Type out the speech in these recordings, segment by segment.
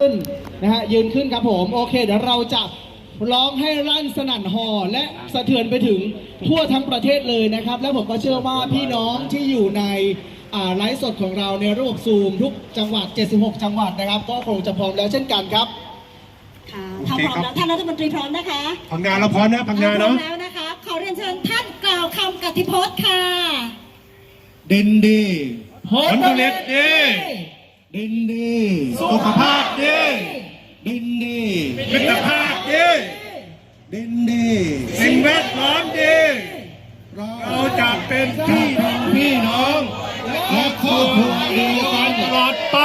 ขึ้นนะฮะยืนขึ้นครับผมโอเค เดี๋ยวเราจะร้องให้ลั่นสนั่นหอและสะเทือนไปถึงทั่วทั้งประเทศเลยนะครับ และผมก็เชื่อว่าพี่น้องที่อยู่ในอ่าไลฟ์สดของเราในระบบซูมทุกจังหวัด 76 จังหวัดนะครับ ก็คงจะพร้อมแล้วเช่นกันครับค่ะโอถ้าเคพร้อมครับแล้วท่านรัฐมนตรีพร้อมนะคะพังงานเราพร้อมนะพังงานพร้อเนาะมแล้วนะคะขอเรียนเชิญท่านกล่าวคำกติพจน์ค่ะดินดีผลผลิตดี ดินดีสุขภาพดีดินดีมิตรภาพดีดินดีสิ่งแวดล้อมดีเราเราจะเป็นพี่น้องพี่น้องและครอบครัวเดียวกันตลอดไป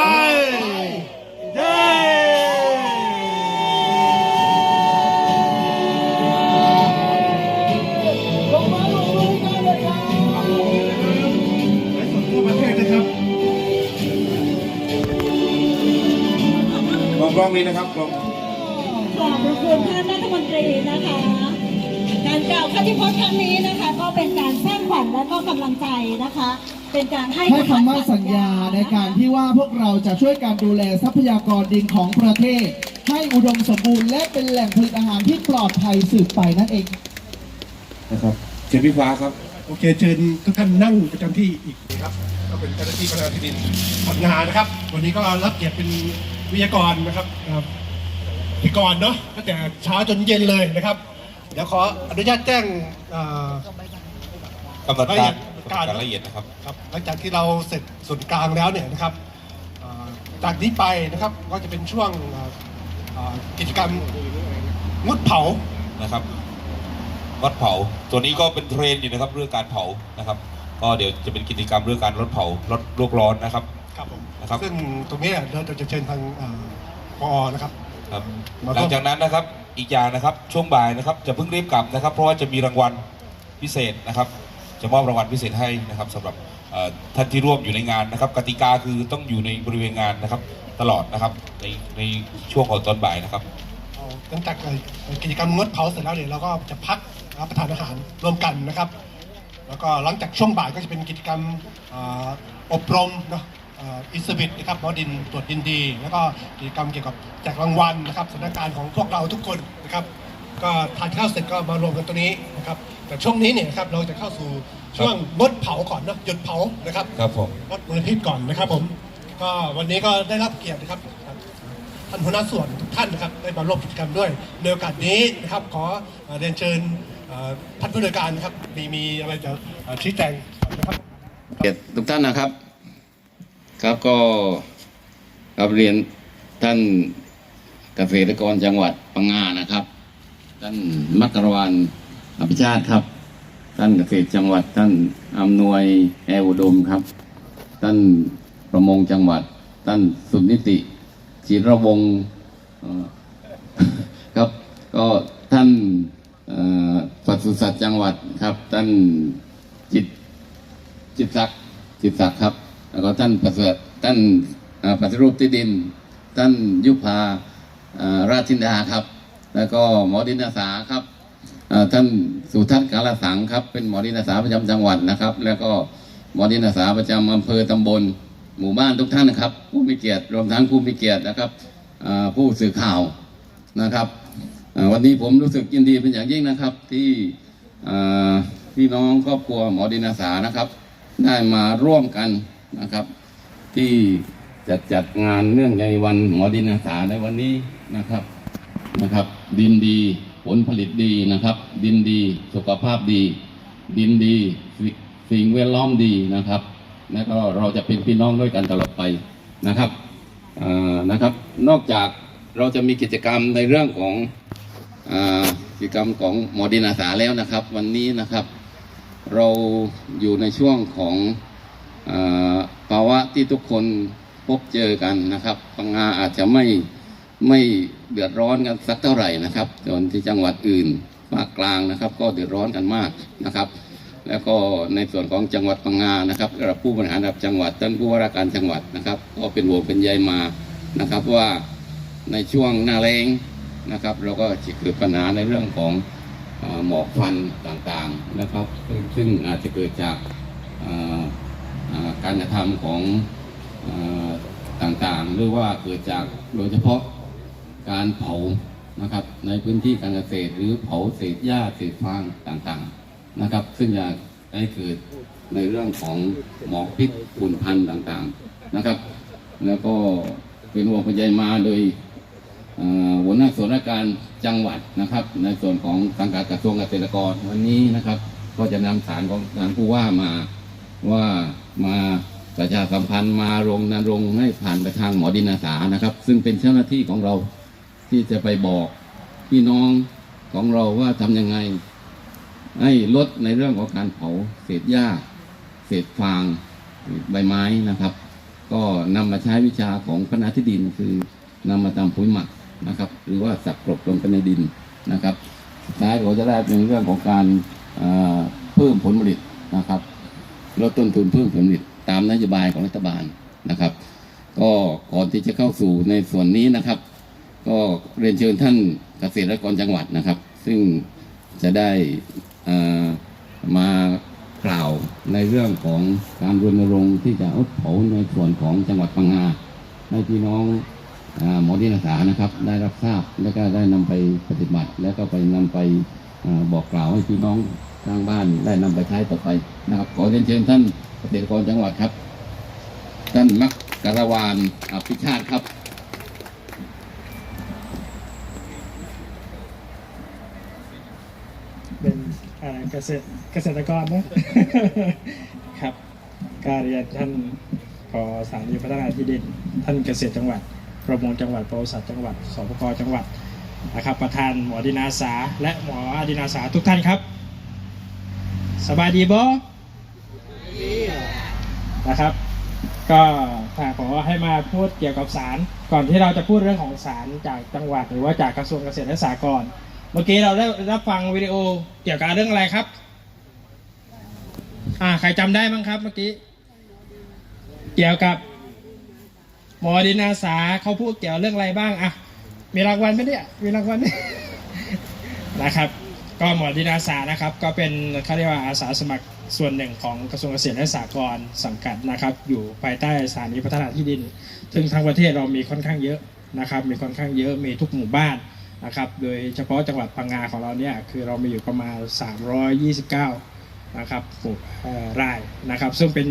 ลองกล้องนี้นะครับลองขอบพระคุณท่านรัฐมนตรีนะคะ การกล่าวคติพจน์ครั้งนี้นะคะ ก็เป็นการสร้างขวัญและก็กำลังใจนะคะ เป็นการให้ให้คำมั่นสัญญาในการที่ว่าพวกเราจะช่วยการดูแลทรัพยากรดินของประเทศ ให้อุดมสมบูรณ์และเป็นแหล่งผลิตอาหารที่ปลอดภัยสืบไปนั่นเอง นะครับเชิญพี่ฟ้าครับ โอเคเชิญทุกท่านนั่งประจำที่อีกนะครับ ก็เป็นเจ้าหน้าที่พัฒนาที่ดินทำงานนะครับ วันนี้ก็รับเกียรติเป็น วิทยากรนะครับครับพิธีกรเนาะตั้งแต่เช้าจนเย็นเลยนะครับ เดี๋ยวขออนุญาตแจ้งเอ่อกำหนดการการละเอียดนะครับครับหลังจากที่เราเสร็จส่วนกลางแล้วเนี่ยนะครับเอ่อจากนี้ไปนะครับก็จะเป็นช่วงเอ่อเอ่อกิจกรรมงดเผานะครับวัดเผา ตัวนี้ก็เป็นเทรนด์อยู่นะครับเรื่องการเผานะครับ ก็เดี๋ยวจะเป็นกิจกรรมเรื่องการลดเผาลดโลกร้อนนะครับครับผม นะครับซึ่งตรงนี้เราจะเชิญทางเอ่อปอนะครับครับมาหลังจากนั้นนะครับอีกอย่างนะครับช่วงบ่ายนะครับจะเพิ่งรีบกลับนะครับ เพราะว่าจะมีรางวัลพิเศษนะครับ จะมอบรางวัลพิเศษให้นะครับสำหรับเอ่อท่านที่ร่วมอยู่ในงานนะครับ กติกาคือต้องอยู่ในบริเวณงานนะครับ ตลอดนะครับในในช่วงของตอนบ่ายนะครับเอาหลังจากเอ่อกิจกรรมงดเผาเสร็จแล้วเนี่ยเราก็จะพักรับประทานอาหารร่วมกันนะครับ แล้วก็หลังจากช่วงบ่ายก็จะเป็นกิจกรรมเอ่ออบรมเนาะ อิสบิทนะครับหมอดินตรวจดินดี แล้วก็กิจกรรมเกี่ยวกับแจกรางวัลนะครับสถานการณ์ของพวกเราทุกคนนะครับ ก็ทานข้าวเสร็จก็มารวมกันตรงนี้นะครับ แต่ช่วงนี้เนี่ยนะครับเราจะเข้าสู่ช่วงงดเผาก่อนเนาะหยุดเผานะครับครับผมลดมลพิษก่อนนะครับผม ก็วันนี้ก็ได้รับเกียรตินะครับท่านหัวหน้าส่วนทุกท่านนะครับได้มาร่วมกิจกรรมด้วยในโอกาสนี้นะครับ ขอเอ่อเรียนเชิญเอ่อท่านผู้ดำเนินการนะครับมีมีอะไรจะเอ่อชี้แจงนะครับเกียรติทุกท่านนะครับ ครับก็กราบเรียนท่านเกษตรกรจังหวัดปังงานะครับ ท่านมักรวันอภิชาติครับ ท่านเกษตรจังหวัด ท่านอำนวยแอร์อุดมครับ ท่านประมงจังหวัด ท่านสุนิติจิรวงครับ ก็ท่านปศุสัตว์จังหวัดครับ ท่านจิตจิตศักดิ์จิตศักดิ์ครับ แล้วก็ท่านประเสริฐท่านปฏิรูปที่ดิน ท่านยุพาราชินดาครับ แล้วก็หมอดินอาสาครับท่านสุทัศน์กาลสังครับ เป็นหมอดินอาสาประจำจังหวัดนะครับ แล้วก็หมอดินอาสาประจำอำเภอตำบล หมู่บ้านทุกท่านนะครับ ผู้มีเกียรติรวมทั้งผู้มีเกียรตินะครับผู้สื่อข่าวนะครับวันนี้ผมรู้สึกยินดีเป็นอย่างยิ่งนะครับ ที่พี่น้องครอบครัวหมอดินอาสานะครับ ได้มาร่วมกัน นะครับ ที่จัดจัดงานเนื่องในวันหมอดินอาสาในวันนี้นะครับนะครับ ดินดีผลผลิตดีนะครับ ดินดีสุขภาพดี ดินดีสิ่งแวดล้อมดีนะครับ แล้วก็เราจะเป็นพี่น้องด้วยกันตลอดไปนะครับนะครับ นอกจากเราจะมีกิจกรรมในเรื่องของกิจกรรมของหมอดินอาสาแล้วนะครับ วันนี้นะครับ เราอยู่ในช่วงของ ภาวะที่ทุกคนพบเจอกันนะครับพังงาอาจจะไม่ไม่เดือดร้อนกันสักเท่าไหร่นะครับส่วนที่จังหวัดอื่นภาคกลางนะครับ ก็เดือดร้อนกันมากนะครับ แล้วก็ในส่วนของจังหวัดพังงานะครับระดับผู้บริหารระดับจังหวัดท่านผู้ว่าราชการจังหวัดนะครับ ก็เป็นห่วงเป็นใยมานะครับว่าในช่วงหน้าแล้งนะครับ เราก็จะเกิดปัญหาในเรื่องของหมอกควันต่างๆนะครับ ซึ่งอาจจะเกิดจาก การกระทำของอต่างๆ หรือว่าเกิดจากโดยเฉพาะการเผานะครับ ในพื้นที่การเกษตรหรือเผาเศษหญ้าเศษฟางต่างๆนะครับ ซึ่งจะให้เกิดในเรื่องของหมอกพิษฝุ่นพันธุ์ต่างๆนะครับ แล้วก็เป็นห่วงเป็นใยมาโดยหัวหน้าส่วนราชการจังหวัดนะครับ ในส่วนของสังกัดกระทรวงเกษตรกรวันนี้นะครับ ก็จะนำสารของทางผู้ว่ามาว่า มาประชาสัมพันธ์มารงนรงให้ผ่านไปทางหมอดินอาสานะครับ ซึ่งเป็นเจ้าหน้าที่ของเราที่จะไปบอกพี่น้องของเราว่าทำยังไง ให้ลดในเรื่องของการเผาเศษหญ้า เศษฟางใบไม้นะครับ ก็นำมาใช้วิชาของคณะที่ดินคือนำมาทำปุ๋ยหมักนะครับ หรือว่าสับกลบลงไปในดินนะครับท้ายเราจะได้เป็นเรื่องของการเพิ่มผลผลิตนะครับ ลดต้นทุนเพิ่มผลผลิตตามนโยบายของรัฐบาลนะครับ ก็ก่อนที่จะเข้าสู่ในส่วนนี้นะครับ ก็เรียนเชิญท่านเกษตรกรจังหวัดนะครับ ซึ่งจะได้อ่อมากล่าวในเรื่องของการรณรงค์ที่จะอดเผาในส่วนของจังหวัดพังงาให้พี่น้องอหมอที่อาสานะครับ ได้รับทราบแล้วก็ได้นำไปปฏิบัติ แล้วก็ไปนำไปอบอกกล่าวให้พี่น้อง ทางบ้านได้นำไปใช้ต่อไปนะครับ ขอเรียนเชิญท่านเกษตรกรจังหวัดครับ ท่านมักกรวานอภิชาติครับเป็นอ่าเกษตรเกษตรกรนะครับการเรียนท่านพอสานีพัฒนาที่ดิน ท่านเกษตรจังหวัด ประมงจังหวัดปศุสัตว์จังหวัดสปกจังหวัดนะครับ ประธานหมอดินาสา และหมออดินาสาทุกท่านครับ สบายดีบ่นะครับ ก็ฝากขอให้มาพูดเกี่ยวกับสาร ก่อนที่เราจะพูดเรื่องของสารจากจังหวัดหรือว่าจากกระทรวงเกษตรและสหกรณ์เมื่อกี้เราได้รับฟังวิดีโอเกี่ยวกับเรื่องอะไรครับ อ่าใครจำได้บ้างครับเมื่อกี้ เกี่ยวกับหมอดินาสาเขาพูดเกี่ยวเรื่องอะไรบ้างอะมีรางวัลไหมเนี่ยมีรางวัลไหมนะครับ ก็หมอดินาสานะครับก็เป็นเขาเรียกว่าอาสาสมัครส่วนหนึ่งของกระทรวงเกษตรและสหกรณ์สังกัดนะครับ อยู่ภายใต้สถานีพัฒนาที่ดิน ซึ่งทั้งประเทศเรามีค่อนข้างเยอะนะครับ มีค่อนข้างเยอะมีทุกหมู่บ้านนะครับ โดยเฉพาะจังหวัดพังงาของเราเนี่ยคือเรามีอยู่ประมาณ 329 นะครับหมู่เอ่อรายนะครับ ซึ่งเป็น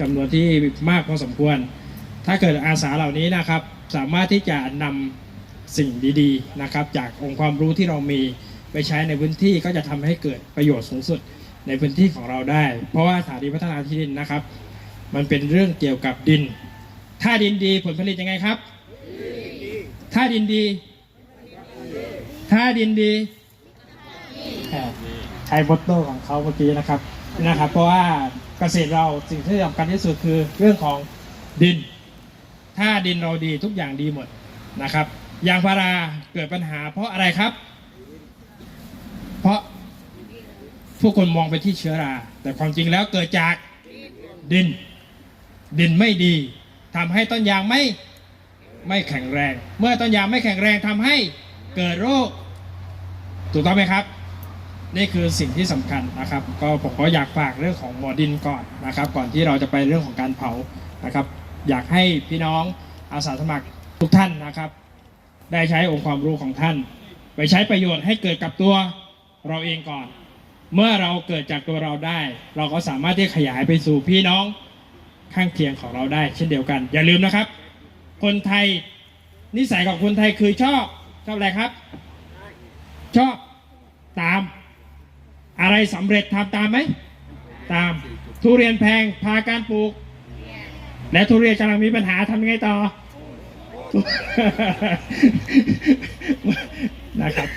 จำนวนที่มากพอสมควร ถ้าเกิดอาสาเหล่านี้นะครับ สามารถที่จะนำสิ่งดีๆนะครับ จากองค์ความรู้ที่เรามี ไปใช้ในพื้นที่ก็จะทำให้เกิดประโยชน์สูงสุดในพื้นที่ของเราได้ เพราะว่าสถานีพัฒนาที่ดินนะครับ มันเป็นเรื่องเกี่ยวกับดิน ถ้าดินดีผลผลิตยังไงครับ ถ้าดินดี ถ้าดินดีใช้บทโต้ของเขาเมื่อกี้นะครับนะครับ เพราะว่าเกษตรเราสิ่งที่สำคัญที่สุดคือเรื่องของดิน ถ้าดินเราดีทุกอย่างดีหมดนะครับยางพาราเกิดปัญหาเพราะอะไรครับ เพราะผู้คนมองไปที่เชื้อรา แต่ความจริงแล้วเกิดจากดิน ดินไม่ดีทำให้ต้นยางไม่ไม่แข็งแรง เมื่อต้นยางไม่แข็งแรงทำให้เกิดโรค ถูกต้องไหมครับ นี่คือสิ่งที่สำคัญนะครับ ก็ผมก็อยากฝากเรื่องของหมอดินก่อนนะครับ ก่อนที่เราจะไปเรื่องของการเผานะครับ อยากให้พี่น้องอาสาสมัครทุกท่านนะครับ ได้ใช้องค์ความรู้ของท่าน ไปใช้ประโยชน์ให้เกิดกับตัว เราเองก่อน เมื่อเราเกิดจากตัวเราได้ เราก็สามารถที่จะขยายไปสู่พี่น้องข้างเคียงของเราได้ เช่นเดียวกัน อย่าลืมนะครับ คนไทยนิสัยของคนไทยคือชอบชอบอะไรครับ ชอบตาม อะไรสำเร็จทำตามไหมตามทุเรียนแพงพาการปลูก และทุเรียนกำลังมีปัญหาทำยังไงต่อ นะครับ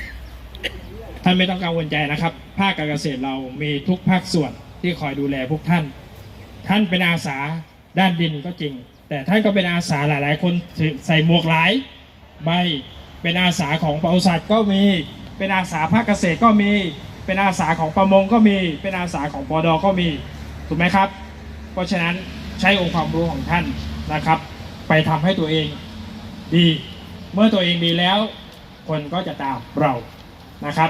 ท่านไม่ต้องกังวลใจนะครับ ภาคการเกษตรเรามีทุกภาคส่วนที่คอยดูแลพวกท่าน ท่านเป็นอาสาด้านดินก็จริง แต่ท่านก็เป็นอาสาหลาย ๆ คนใส่หมวกหลายใบเป็นอาสาของปศุสัตว์ก็มี เป็นอาสาภาคเกษตรก็มี เป็นอาสาของประมงก็มี เป็นอาสาของปอดก็มี ถูกไหมครับ เพราะฉะนั้นใช้องค์ความรู้ของท่านนะครับ ไปทำให้ตัวเองดี เมื่อตัวเองดีแล้ว คนก็จะตามเรานะครับ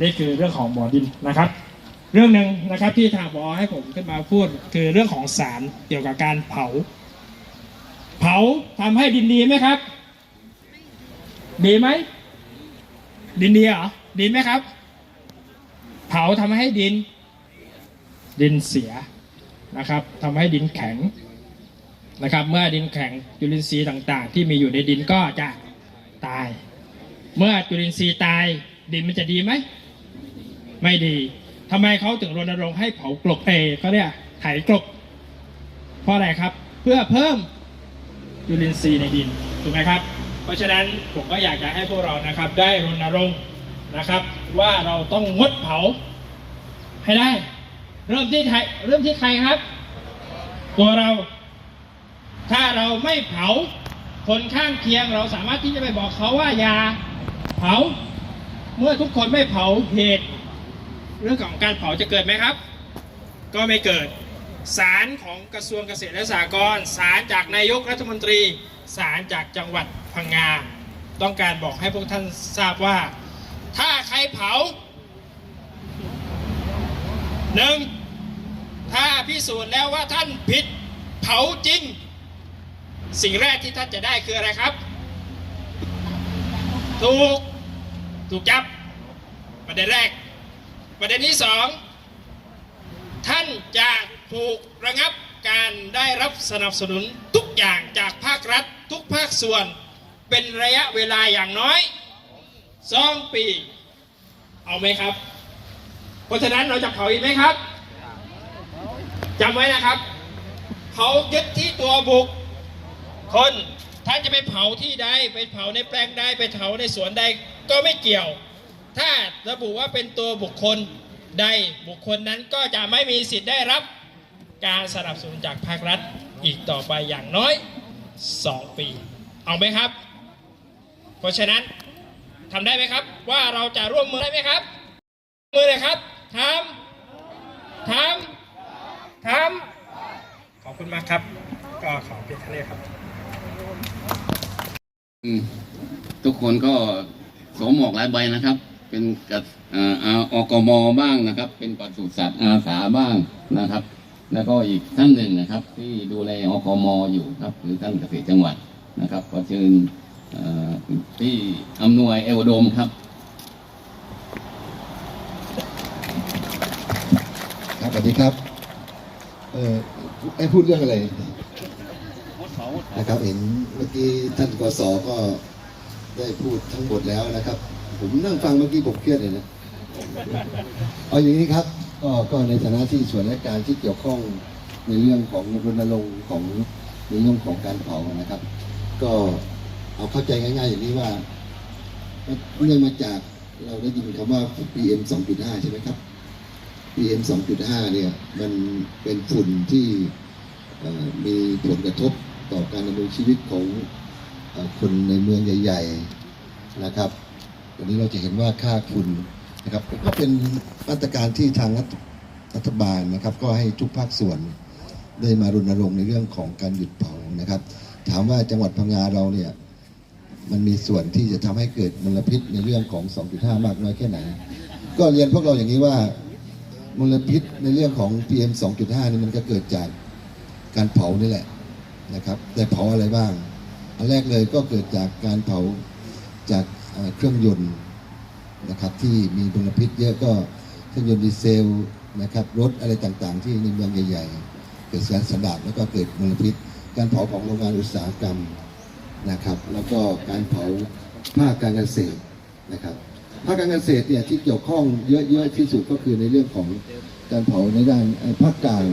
นี่คือเรื่องของหมอดินนะครับ เรื่องหนึ่งนะครับที่ทางบอให้ผมขึ้นมาพูดคือเรื่องของสารเกี่ยวกับการเผา เผาทำให้ดินดีไหมครับ ดีไหมดินดีเหรอดีไหมครับ เผาทำให้ดิน ดินเสียนะครับทำให้ดินแข็งนะครับ เมื่อดินแข็งจุลินทรีย์ต่างๆ ที่มีอยู่ในดินก็จะตาย เมื่อจุลินทรีย์ตายดินมันจะดีไหม ไม่ดีทำไมเขาถึงรณรงค์ให้เผากลบเอเขาเนี่ยไถกลบเพราะอะไรครับ เพื่อเพิ่มจุลินทรีในดินถูกไหมครับ เพราะฉะนั้นผมก็อยากจะให้พวกเรานะครับ ได้รณรงค์นะครับ ว่าเราต้องงดเผาให้ได้ เริ่มที่ใครเริ่มที่ใครครับ ตัวเรา ถ้าเราไม่เผาคนข้างเคียงเราสามารถที่จะไปบอกเขาว่าอย่าเผา เมื่อทุกคนไม่เผาเหตุ เรื่องของการเผาจะเกิดไหมครับ ก็ไม่เกิด สารของกระทรวงเกษตรและสหกรณ์สารจากนายกรัฐมนตรี สารจากจังหวัดพังงา ต้องการบอกให้พวกท่านทราบว่า ถ้าใครเผาหนึ่งถ้าพิสูจน์แล้วว่าท่านผิดเผาจริง สิ่งแรกที่ท่านจะได้คืออะไรครับ ถูก ถูกจับประเด็นแรก ประเด็นที่สองท่านจะถูกระงับการได้รับสนับสนุนทุกอย่างจากภาครัฐทุกภาคส่วน เป็นระยะเวลาอย่างน้อยสองปี เอาไหมครับ เพราะฉะนั้นเราจะเผาอีกไหมครับจำไว้นะครับเผายึดที่ตัวบุคคลท่านจะไปเผาที่ใดไปเผาในแปลงใดไปเผาในสวนใดก็ไม่เกี่ยว ถ้าระบุว่าเป็นตัวบุคคลใดบุคคลนั้นก็จะไม่มีสิทธิ์ได้รับ การสนับสนุนจากภาครัฐอีกต่อไปอย่างน้อย 2 ปี เอาไหมครับ เพราะฉะนั้นทำได้ไหมครับ ว่าเราจะร่วมมือได้ไหมครับ มือเลยครับทำทำทำขอบคุณมากครับ ก็ขอเพียงเท่านี้ครับทุกคนก็สวมหมวกหลายใบนะครับ เป็นกับอ่าอาอกมบ้างนะครับ เป็นปศุสัตว์อาสาบ้างนะครับ แล้วก็อีกท่านหนึ่งนะครับ ที่ดูแลอกมอยู่ครับคือท่านเกษตรจังหวัดนะครับขอเชิญเอ่อที่อำนวยเอวโดมครับครับสวัสดีครับเออไอ้พูดเรื่องอะไรนะครับเห็นเมื่อกี้ท่านกสก็ได้พูดทั้งหมดแล้วนะครับ ผมนั่งฟังเมื่อกี้ผมเครียดเลยนะเอาอย่างนี้ครับ ก็ก็ในฐานะที่ส่วนราชการที่เกี่ยวข้องในเรื่องของรณรงค์ของในเรื่องของการเผานะครับ ก็เอาเข้าใจง่ายๆอย่างนี้ว่าเนื่องมาจากเราได้ยินคำว่า PM 2.5 ใช่ไหมครับ PM 2.5 เนี่ยมันเป็นฝุ่นที่เอ่อมีผลกระทบต่อการดำเนินชีวิตของเอ่อคนในเมืองใหญ่ ๆ นะครับ วันนี้เราจะเห็นว่าค่าฝุ่นะครับก็เป็นมาตรการที่ทางรัฐบาลนะครับ ก็ให้ทุกภาคส่วนได้มารณรงค์ในเรื่องของการหยุดเผานะครับ ถามว่าจังหวัดพังงาเราเนี่ยมันมีส่วนที่จะทำให้เกิดมลพิษในเรื่องของ 2.5 มากน้อยแค่ไหน ก็เรียนพวกเราอย่างนี้ว่ามลพิษในเรื่องของ PM 2.5 นี่มันก็เกิดจากการเผานี่แหละนะครับ แต่เผาอะไรบ้าง อันแรกเลยก็เกิดจากการเผาจาก เครื่องยนต์นะครับที่มีมลพิษเยอะก็เครื่องยนต์ดีเซลนะครับรถอะไรต่างๆ ที่ในเมืองใหญ่ๆ เกิดสารสันดาปแล้วก็เกิดมลพิษ การเผาของโรงงานอุตสาหกรรมนะครับ แล้วก็การเผาภาคการเกษตรนะครับภาคการเกษตรเนี่ยที่เกี่ยวข้องเยอะๆที่สุดก็คือในเรื่องของการเผาในด้านภาคกลาง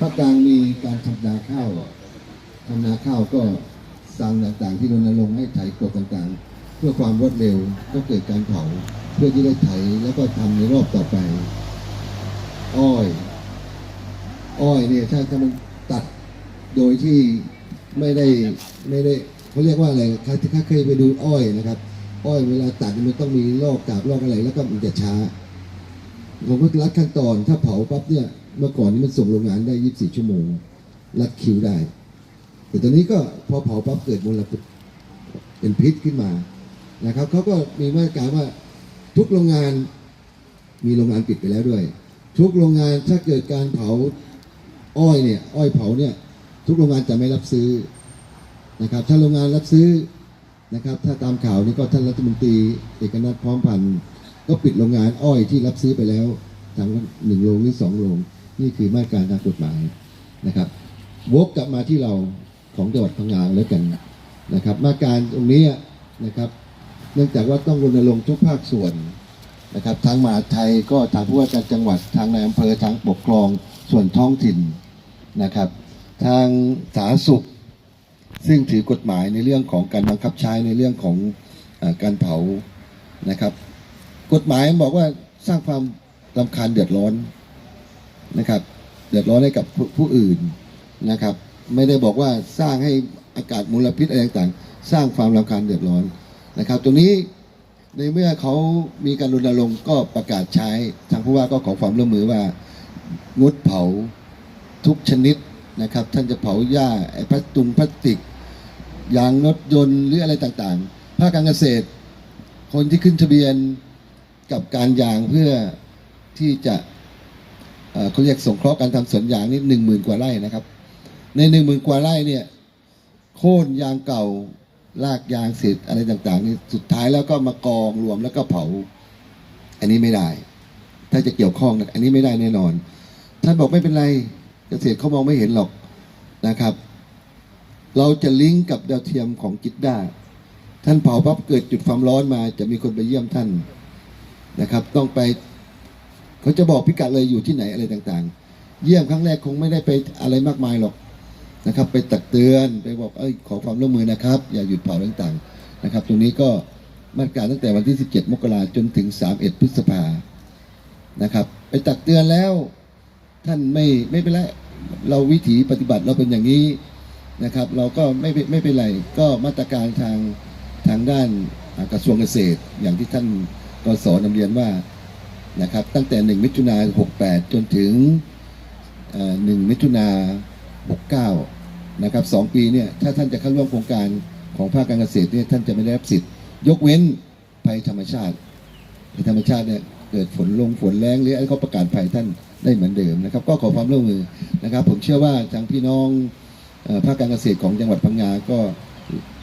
ภาคกลางมีการทำนาข้าวทำนาข้าวก็สั่งต่างๆ ที่รณรงค์ให้ไถกลบต่างๆ พื่อความรวดเร็วก็เกิดการเผาเพื่อที่ได้ไถแล้วก็ทำในรอบต่อไป อ้อย อ้อยเนี่ยถ้าถ้ามันตัดโดยที่ไม่ได้ไม่ได้เขาเรียกว่าอะไรถ้าถ้าเคยไปดูอ้อยนะครับ อ้อยเวลาตัดมันต้องมีลอกกาบลอกอะไร แล้วก็มันจะช้าผมก็รัดขั้นตอนถ้าเผาปั๊บเนี่ยเมื่อก่อนนี้มันส่งโรงงานได้ 24 ชั่วโมง รัดคิวได้ แต่ตอนนี้ก็พอเผาปั๊บเกิดมลพิษเป็นพิษขึ้นมา นะครับเขาก็มีมาตรการว่าทุกโรงงานมีโรงงานปิดไปแล้วด้วย ทุกโรงงานถ้าเกิดการเผาอ้อยเนี่ยอ้อยเผาเนี่ยทุกโรงงานจะไม่รับซื้อนะครับ ถ้าโรงงานรับซื้อนะครับ ถ้าตามข่าวนี่ก็ท่านรัฐมนตรีเอกนัทพร้อมพันธ์ก็ปิดโรงงานอ้อยที่รับซื้อไปแล้วทั้งหนึ่งโรงหรือสองโรงนี่คือมาตรการทางกฎหมายนะครับวกกลับมาที่เราของจังหวัดพังงาแล้วกันนะครับ มาตรการตรงนี้นะครับ เนื่องจากว่าต้องรณรงค์ทุกภาคส่วนนะครับทางมหาไทยก็ทางผู้ว่าการจังหวัดทางในายอำเภอทางปกครองส่วนท้องถิ่นนะครับ ทางสาธารณสุข ซึ่งถือกฎหมายในเรื่องของการบังคับใช้ในเรื่องของอการเผานะครับ กฎหมายบอกว่าสร้างความรำคาญเดือดร้อนนะครับ เดือดร้อนให้กับผู้ผู้อื่นนะครับ ไม่ได้บอกว่าสร้างให้อากาศมลพิษอะไรต่างๆ สร้างความรำคาญเดือดร้อน นะครับ ตรงนี้ในเมื่อเขามีการรณรงค์ก็ประกาศใช้ทางผู้ว่าก็ขอความร่วมมือว่างดเผาทุกชนิดนะครับ ท่านจะเผาหญ้าไอ้พลาสตุงพลาสติกยางรถยนต์หรืออะไรต่างๆ ภาคการเกษตร คนที่ขึ้นทะเบียนกับการยางเพื่อที่จะเอ่อเขาเรียกสงเคราะห์การทำสวนยางนี่หนึ่งหมื่นกว่าไร่นะครับ ในหนึ่งหมื่นกว่าไร่เนี่ยโค่นยางเก่า ลากยางเศษอะไรต่างๆนี่สุดท้ายแล้วก็มากองรวมแล้วก็เผา อันนี้ไม่ได้ ถ้าจะเกี่ยวข้องนะอันนี้ไม่ได้แน่นอน ท่านบอกไม่เป็นไรเกษตรเขามองไม่เห็นหรอกนะครับ เราจะลิงก์กับดาวเทียมของจิตด้าท่านเผาปั๊บเกิดจุดความร้อนมา จะมีคนไปเยี่ยมท่านนะครับ ต้องไปเขาจะบอกพิกัดเลยอยู่ที่ไหนอะไรต่างๆ เยี่ยมครั้งแรกคงไม่ได้ไปอะไรมากมายหรอก นะครับ ไปตักเตือนไปบอกเอ้ยขอความร่วมมือนะครับ อย่าหยุดเผาต่างๆนะครับ ตรงนี้ก็มาตรการตั้งแต่วันที่ 17 มกราจนถึง 31 พฤษภานะครับ ไปตักเตือนแล้ว ท่านไม่ไม่เป็นไรเราวิถีปฏิบัติเราเป็นอย่างนี้นะครับ เราก็ไม่ไม่เป็นไรก็มาตรการทางทางด้านกระทรวงเกษตร อย่างที่ท่านกสนำเรียนว่านะครับตั้งแต่ 1 มิถุนา68 จนถึง 1 มิถุนา69 นะครับสองปีเนี่ยถ้าท่านจะเข้าร่วมโครงการของภาคการเกษตรเนี่ยท่านจะไม่ได้รับสิทธิ์ ยกเว้นภัยธรรมชาติภัยธรรมชาติเนี่ยเกิดฝนลงฝนแรงหรืออะไรเขาประกาศภัยท่านได้เหมือนเดิมนะครับ ก็ขอความร่วมมือนะครับ ผมเชื่อว่าทางพี่น้องภาคการเกษตรของจังหวัดพังงาก็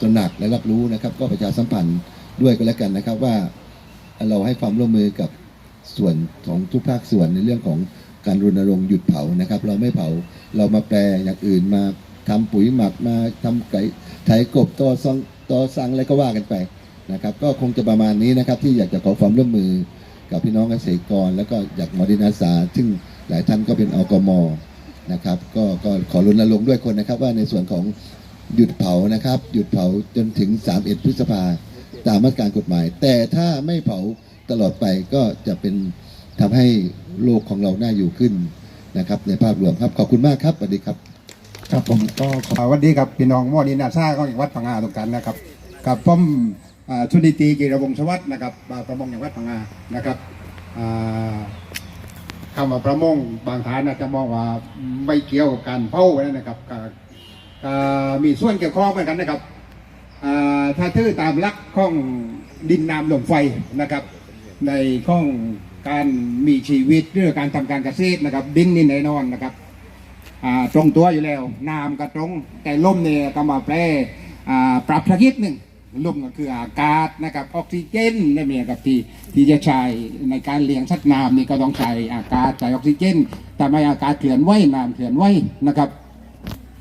ตระหนักและรับรู้นะครับ ก็ประชาสัมพันธ์ด้วยก็แล้วกันนะครับว่าเราให้ความร่วมมือกับส่วนของทุกภาคส่วนในเรื่องของการรณรงค์หยุดเผานะครับ เราไม่เผาเรามาแปลอย่างอื่นมา ทำปุ๋ยหมักมาทำไก่ไถกบตอซังตอซังอะไรก็ว่ากันไปนะครับ ก็คงจะประมาณนี้นะครับ ที่อยากจะขอความร่วมมือกับพี่น้องเกษตรกร แล้วก็อยากมอดินาสาซึ่งหลายท่านก็เป็นอกมนะครับ ก็ก็ขอรณรงค์ด้วยคนนะครับ ว่าในส่วนของหยุดเผานะครับ หยุดเผาจนถึง 31 พฤษภาตามมาตรการกฎหมาย แต่ถ้าไม่เผาตลอดไปก็จะเป็นทำให้โลกของเราน่าอยู่ขึ้นนะครับ ในภาพรวมครับขอบคุณมากครับสวัสดีครับ ครับผมก็ขอสวัสดีครับพี่น้องมอดีนาซาของจังหวัดพังงาตรงกันนะครับกับผมอ่าชุนิตีกีรวงศ์สวัสดิ์นะครับประมงจังหวัดพังงานะครับอ่าคำว่าประมงบางฐานอาจจะมองว่าไม่เกี่ยวกับการเผานะครับมีส่วนเกี่ยวข้องเหมือนกันนะครับถ้าถือตามลักของดินน้ำลมไฟนะครับ ในข้องการมีชีวิตหรือการทำการเกษตรนะครับ ดินนี่แน่นอนนะครับ ตรงตัวอยู่แล้วน้ำก็ตรง แต่ลมเนี่ยก็มาแปรปรับสักนิดหนึ่งลมก็คืออากาศนะครับออกซิเจนนั่นเองครับที่ที่จะใช้ในการเลี้ยงสัตว์น้ำนี่ก็ต้องใช้อากาศใช้ออกซิเจนแต่ไม่อากาศเคลื่อนไหวน้ำเคลื่อนไหวนะครับ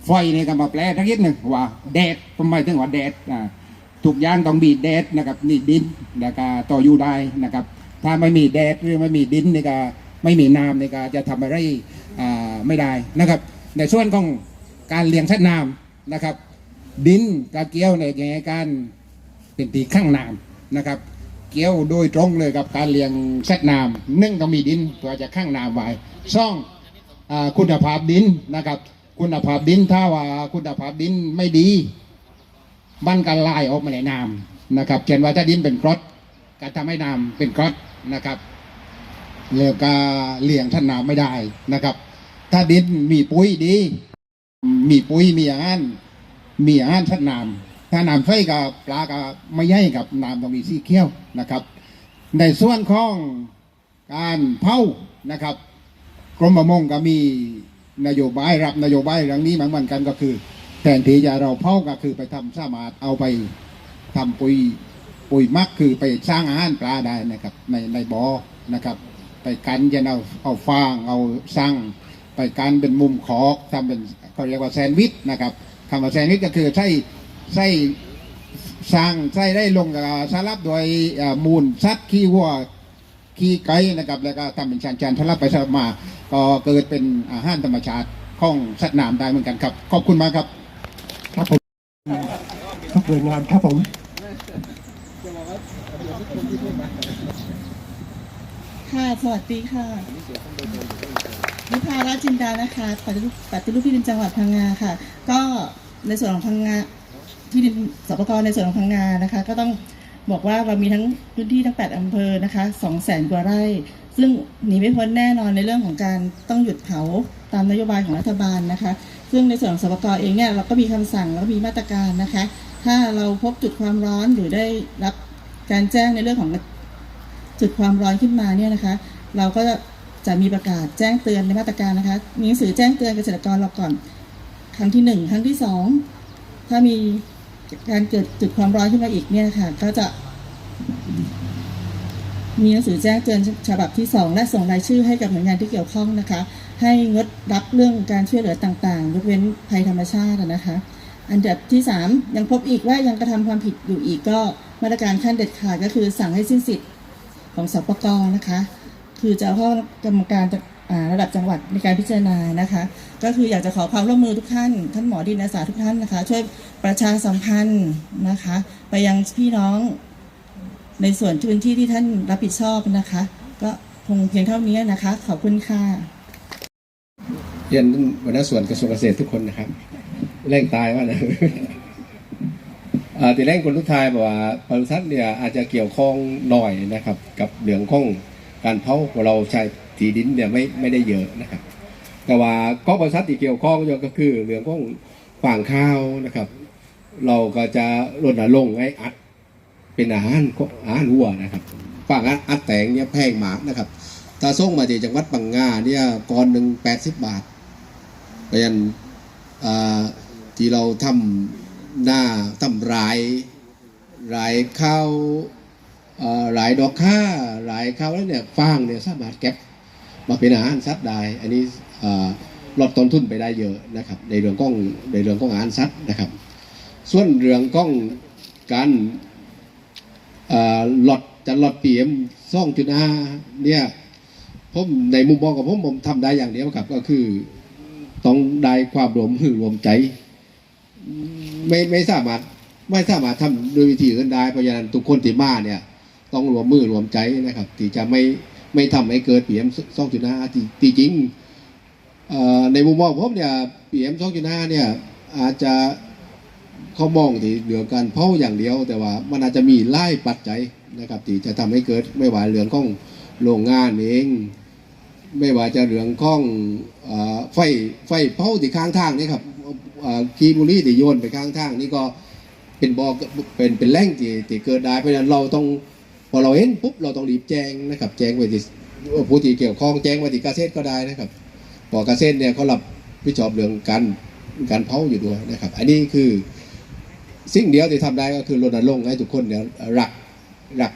ไฟนี่ก็มาแปลสักนิดหนึ่งว่าแดดทำไมถึงว่าแดดอ่าทุกอย่างต้องมีแดดนะครับนี่ดินแล้วก็ต่ออยู่ได้นะครับ ถ้าไม่มีแดดหรือไม่มีดินนี่ก็ไม่มีน้ำนี่ก็จะทำอะไร ไม่ได้นะครับในส่วนของการเลี้ยงสัตว์น้ำนะครับ ดินกะเกี่ยวในแง่การเป็นตีข้างน้ำนะครับ เกี่ยวโดยตรงเลยกับการเลี้ยงสัตว์น้ำนึ่งต้องมีดินเพื่อจะข้างน้ำไว้สองอคุณภาพดินนะครับ คุณภาพดินถ้าว่าคุณภาพดินไม่ดีมันก็ลายออกมาในน้ำนะครับเช่นว่าถ้าดินเป็นกรดก็ทำให้น้ำเป็นกรดนะครับแล้วก็เลี้ยงท่านน้ำไม่ได้นะครับ ถ้าดินมีปุ๋ยดี มีปุ๋ยมีอาหารมีอาหารท่านน้ำถ้าน้ำไฟกับปลากับไม่ใหญ่กับน้ำต้องมีสีเขียวนะครับ ในส่วนของการเผานะครับ กรมประมงก็มีนโยบายรับนโยบายเรื่องนี้เหมือนกันก็คือแทนที่จะเราเผาก็คือไปทำสามารถเอาไปทำปุ๋ยปุ๋ยมักคือไปสร้างอาหารปลาได้นะครับในในบ่อนะครับ ไปกันยันเอาเอาฟางเอาสั่ง ไปกันเป็นมุมขอกทำเป็นเขาเรียกว่าแซนด์วิชนะครับคำว่าแซนด์วิชก็คือใช้ใช้สร้างใช้ได้ลงกับสลับโดยเอ่อมูลสัตว์ขี้วัวขี้ไก่นะครับแล้วก็ทำเป็นจานๆสลับไปสลับมา ก็เกิดเป็นอาหารธรรมชาติของสัตว์น้ำได้เหมือนกันครับ ขอบคุณมากครับ ครับผมครับหน่วยงานครับผมค่ะ สวัสดีค่ะ นิพาราจินดานะคะปฏิรูปปฏิรูปที่ดินจังหวัดพังงาค่ะ ก็ในส่วนของพังงาที่ดินสปกรในส่วนของพังงานะคะ ก็ต้องบอกว่าเรามีทั้งพื้นที่ทั้ง 8 อำเภอนะคะ2แสนกว่าไร่ ซึ่งหนีไม่พ้นแน่นอนในเรื่องของการต้องหยุดเผาตามนโยบายของรัฐบาลนะคะ ซึ่งในส่วนของสปกรเองเนี่ยเราก็มีคำสั่งแล้วก็มีมาตรการนะคะ ถ้าเราพบจุดความร้อนหรือได้รับการแจ้งในเรื่องของจุดความร้อนขึ้นมาเนี่ยนะคะ เราก็จะ มีประกาศแจ้งเตือนในมาตรการนะคะ มีหนังสือแจ้งเตือนเกษตรกรเราก่อน ครั้งที่หนึ่งครั้งที่สองถ้ามีการเกิดจุดความร้อนขึ้นมาอีกเนี่ยนะคะก็จะ มีหนังสือแจ้งเตือนฉบับที่สองและส่งรายชื่อให้กับหน่วยงานที่เกี่ยวข้องนะคะ ให้งดรับเรื่องการช่วยเหลือต่างๆยกเว้นภัยธรรมชาตินะคะ อันดับที่สามยังพบอีกว่ายังกระทำความผิดอยู่อีกก็มาตรการขั้นเด็ดขาดก็คือสั่งให้สิ้นสิทธิ์ของสปกนะคะ คือจะเข้ากรรมการจะระดับจังหวัดในการพิจารณานะคะ ก็คืออยากจะขอความร่วมมือทุกท่าน ท่านหมอดินอาสาทุกท่านนะคะ ช่วยประชาสัมพันธ์นะคะ ไปยังพี่น้องในส่วนพื้นที่ที่ท่านรับผิดชอบนะคะ ก็คงเพียงเท่านี้นะคะ ขอบคุณค่ะเรียนท่านหัวหน้ส่วนกระทรวงเกษตรทุกคนนะครับเร่งตายว่านะตีแรกคนทุกทายบอกว่าปศุสัตว์เนี่ยอาจจะเกี่ยวข้องหน่อยนะครับ กับเรื่องของ การเผาเราใช้ที่ดินเนี่ยไม่ไม่ได้เยอะนะครับ แต่ว่าข้อปศุสัตว์ที่เกี่ยวข้องก็คือเรื่องของฟางข้าวนะครับ เราก็จะรณรงค์ให้อัดเป็นอาหารอาหารวัวนะครับฟางอัดแตงเนี่ยแพงมากนะครับถ้าส่งมาที่จังหวัดปังงาเนี่ยก้อนหนึ่งแปดสิบบาทเพราะฉะนั้นที่เราทำหน้าทำรายรายข้าว เอ่อรายดอกข้ารายข้าวแล้วเนี่ยฟางเนี่ยสามารถเก็บมาเป็นอาหารสัตว์ได้ อันนี้ลดต้นทุนไปได้เยอะนะครับ ในเรื่องของในเรื่องของอาหารสัตว์นะครับ ส่วนเรื่องของการลดจะลดเปียมซ่องจุดห้าเนี่ยผมในมุมมองของผมผมทำได้อย่างเดียวครับ ก็คือต้องได้ความรวมมือรวมใจ ไม่ไม่สามารถไม่สามารถทำโดยวิธีอื่นได้เพราะฉะนั้นทุกคนที่มาเนี่ย ต้องรวมมือรวมใจนะครับที่จะไม่ไม่ทำให้เกิดปีเอ็มสองจุดห้าที่จริงในมุมมองผมเนี่ยปีเอ็มสองจุดห้าเนี่ยอาจจะเขามองที่เรื่อการเผาอย่างเดียว แต่ว่ามันอาจจะมีไล่ปัจจัยนะครับที่จะทำให้เกิดไม่ว่าเรื่องของโรงงานเอง ไม่ว่าจะเรื่องของอไฟไฟเผาที่ข้างทางนี่ครับคีบุรีที่โยนไปข้างทางนี่ก็เป็นบ่อเป็นเป็นแหล่งที่ที่เกิดได้เพราะฉะนั้นเราต้อง พอเราเห็นปุ๊บเราต้องรีบแจ้งนะครับแจ้งไปที่ผู้ที่เกี่ยวข้องแจ้งไปที่กาเกษตก็ได้นะครับพอเกษตเนี่ยเขารับผิดชอบเรื่องการการเผาอยู่ด้วยนะครับ อันนี้คือสิ่งเดียวที่ทำได้ก็คือรณรงค์ให้ทุกคนเนี่ยรักรัก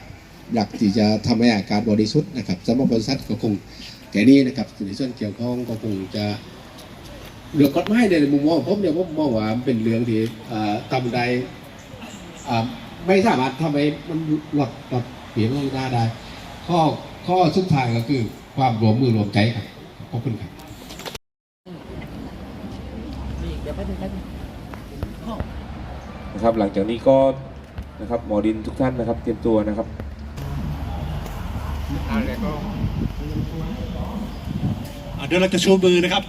หลักที่จะทำให้อากาศบริสุทธิ์นะครับสำหรับบริษัทก็คงแค่นี้นะครับในส่วนเกี่ยวข้องก็คงจะเรื่องกฎหมายในมุมมองผมเนี่ยผมมองว่าเป็นเรื่องที่ทำได้ไม่สามารถทำให้มันหลดหลด เปลี่ยนลงหน้าได้ ข้อข้อสุดท้ายก็คือความรวมมือรวมใจครับขอบคุณครับนะครับ หลังจากนี้ก็นะครับหมอดินทุกท่านนะครับ เตรียมตัวนะครับอะเดี๋ยวเราจะชูมือนะครับ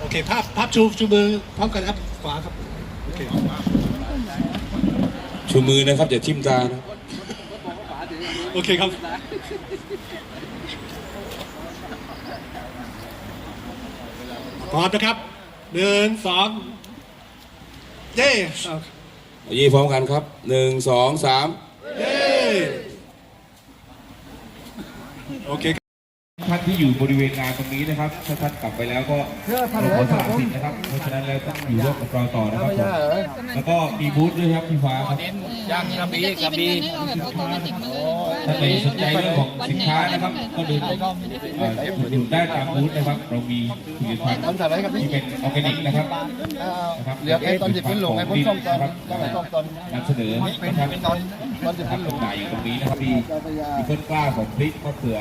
โอเค ภาพภาพชูชูมือพร้อมกันครับขวาครับโอเคชูมือนะครับอย่าทิ่มตานะโอเคครับพร้อมนะครับหนึ่งสองเย้ยี่พร้อมกันครับหนึ่งสองสามเโอเค ท่านที่อยู่บริเวณงานตรงนี้นะครับถ้าท่านกลับไปแล้วก็เราขอสละสิทธิ์นะครับ เพราะฉะนั้นแล้วต้องอยู่ร่วมกับเราต่อนะครับผมแล้วก็มีบูธด้วยครับพี่ฟ้าครับ ย่างกระบี่กระบี่ท่า นใดสนใจเรื่องของสินค้านะครับ ก็เดินเอ่ออุดหนุนได้ตามบูธนะครับ เรามีผลิตภัณฑ์ที่เป็นออร์แกนิกนะครับนะครับเหลือแค่ตอนที่เป็นหลงไอ้พวกส้มตอนนำเสนอนะครับตอนที่เป็นหลงอยู่ตรงนี้นะครับมีมีต้นกล้าของพริกมะเขือ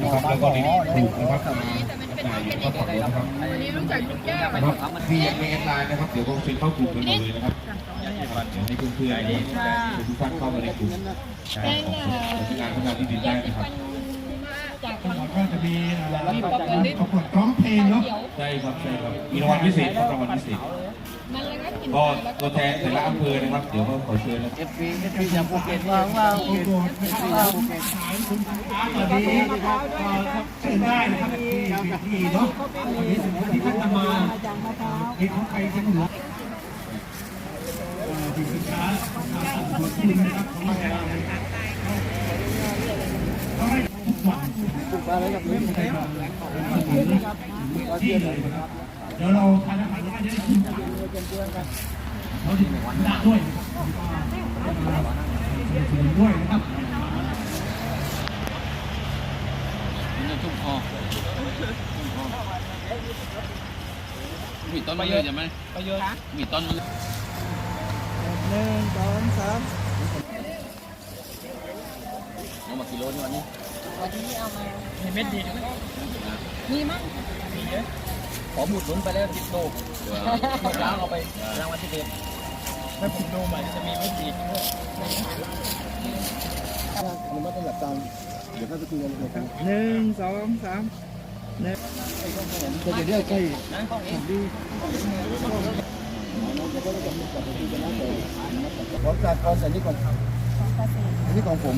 นะครับแล้วก็มีปลูกนะครับมาจำห น่ายอยู่ก็ฝั่งนู้นนะครับนะครับที่ยังไม่แอดไลน์นะครับ เดี๋ยวต้องเป็นเข้ากลุ่มกันเลยนะครับเดี๋ยวให้เพื่อนๆทุกท่านเข้ามาในกลุ่มของงานพัฒนาที่ดินได้นะครับ ก็จะมีประกวดร้องเพลงเนาะใช่ครับใช่ครับมีรางวัลพิเศษครับรางวัลพิเศษก็ตัวแทนแต่ละอำเภอนะครับ เดี๋ยวก็ขอเชิญนะครับตอนนี้นะครับเชิญได้นะครับที่ที่เนาะวันนี้ถึงวันที่ท่านจะมามีของใครที่เหลือที่สินค้าขอบคุณนะครับของเราก็ให้ทุกวันที่ เลยนะครับเดี๋ยวเราทานอาหารแล้วก็จะได้กินกันเราถึงได้ด้วยด้วยนะครับมีต้นมะเยอะใช่ไหมมีต้นมะเยอะเอามากี่โลนี่วันนี้ มีเม็ดดีไหมขอหมุดหนุนไปแล้วสิบโลล้างเอาไปรางวัลที่เด็ดถ้าผมดูมันจะมีเม็ดดีผมว่าต้องหลับตาเดี๋ยวถ้าจะคุยกันเดี๋ยวผมหนึ่งสองสามจะเรียกใกล้ขอจากก่อนแต่นี่ก่อนอันนี้ของผม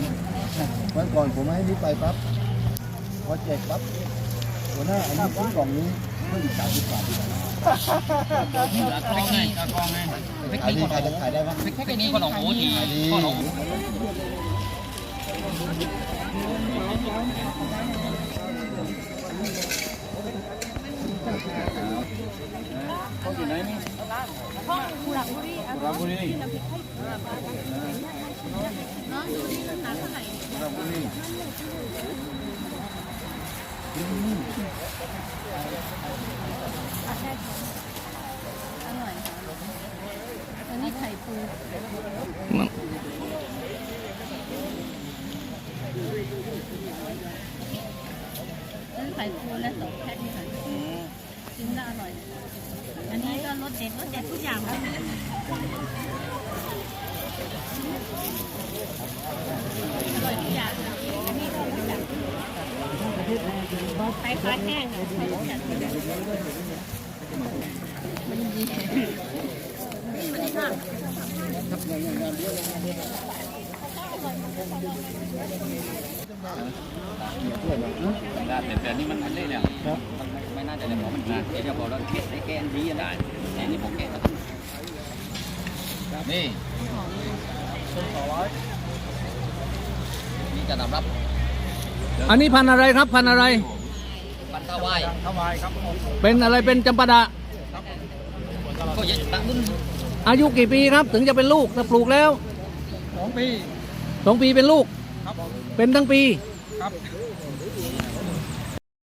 วันก่อนผมให้นี่ไปปั๊บพอแจกปั๊บหัวหน้าอันนี้ซื้อกล่องนี้เพิ่มอีกสามสิบบาทกองไงกองไงขายดีขายได้ขายได้ปะแค่นี้ก็หนองโอ้ดีขายดีก็หนอง อันนี้ไข่ปูอันนี้ไข่ปูและสองแพ็คนี่ค่ะกินแล้วอร่อย อันนี้ก็รสเด็ดรสเด็ดทุกอย่างครับอร่อยทุกอย่างค่ะอันนี้ก็รสจัด ไข่ปลาแห้งค่ะรสจัดมันดีได้แต่แต่นี่มันมันเละเนี่ยไม่น่าจะได้บอกมันดีเดี๋ยวบอกเราเก็บได้แกนดีได้แต่นี่ผมแกะนี่สองร้อยนี่จะนำรับ อันนี้พันอะไรครับพันอะไร ปันตะไวเป็นอะไรเป็นจำปาดะก็ยังตะมึงอายุกี่ปีครับ ถึงจะเป็นลูกถ้าปลูกแล้วสองปีสองปีเป็นลูก ครับเป็นทั้งปี ครับ